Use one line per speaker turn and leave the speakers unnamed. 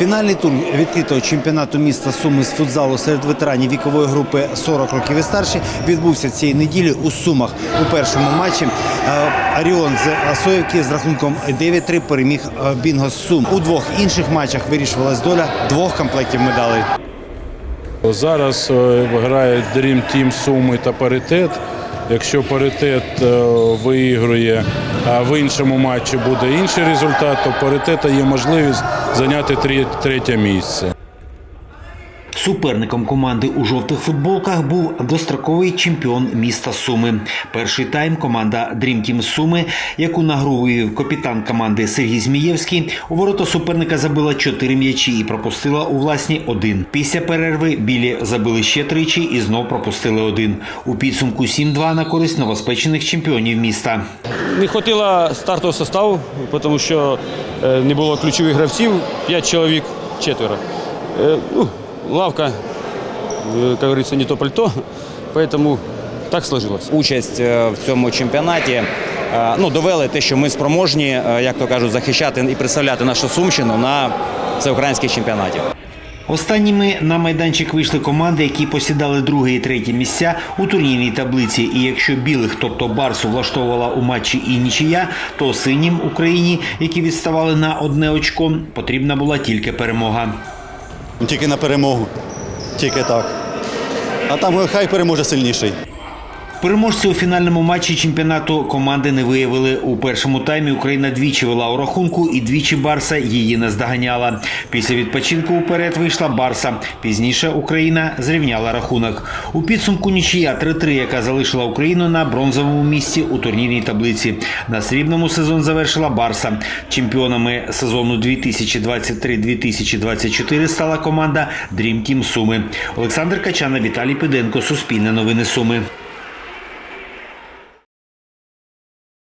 Фінальний тур відкритого чемпіонату міста Суми з футзалу серед ветеранів вікової групи 40 років і старші відбувся цієї неділі у Сумах. У першому матчі е, Аріон з Асоївки з рахунком 9-3 переміг е, Бінго Сум. У двох інших матчах вирішувалась доля двох комплектів медалей.
Зараз е, грають Dream Team Суми та паритет. Якщо паритет е, виігрує, а в іншому матчі буде інший результат, то паритета є можливість зайняти третє місце.
Суперником команди у жовтих футболках був достроковий чемпіон міста Суми. Перший тайм команда Dream Team Суми, яку на гру вивів капітан команди Сергій Змієвський, у ворота суперника забила чотири м'ячі і пропустила у власні один. Після перерви білі забили ще тричі і знов пропустили один. У підсумку 7-2 на користь новоспечених чемпіонів міста.
Не хватило стартового составу, тому що е, не було ключових гравців, 5 чоловік, четверо. Е, Ну, лавка, е, як говориться, не то пальто, тому так сложилось.
участь е, в цьому чемпіонаті. е, Ну, довели те, що ми спроможні, е, як то кажуть, захищати і представляти нашу сумщину на всеукраїнських чемпіонаті.
Останніми на майданчик вийшли команди, які посідали друге і третє місця у турнірній таблиці. І якщо білих, тобто Барсу, влаштовувала у матчі і нічия, то синім Україні, які відставали на одне очко, потрібна була тільки перемога.
Тільки на перемогу. Тільки так. А там хай переможе сильніший.
Переможці у фінальному матчі чемпіонату команди не виявили. У першому таймі Україна двічі вела у рахунку і двічі Барса її наздоганяла. Після відпочинку уперед вийшла Барса. Пізніше Україна зрівняла рахунок. У підсумку нічия 3-3, яка залишила Україну на бронзовому місці у турнірній таблиці. На срібному сезон завершила Барса. Чемпіонами сезону 2023-2024 стала команда Dream Team Суми. Олександр Качана, Віталій Пиденко, Суспільне новини Суми.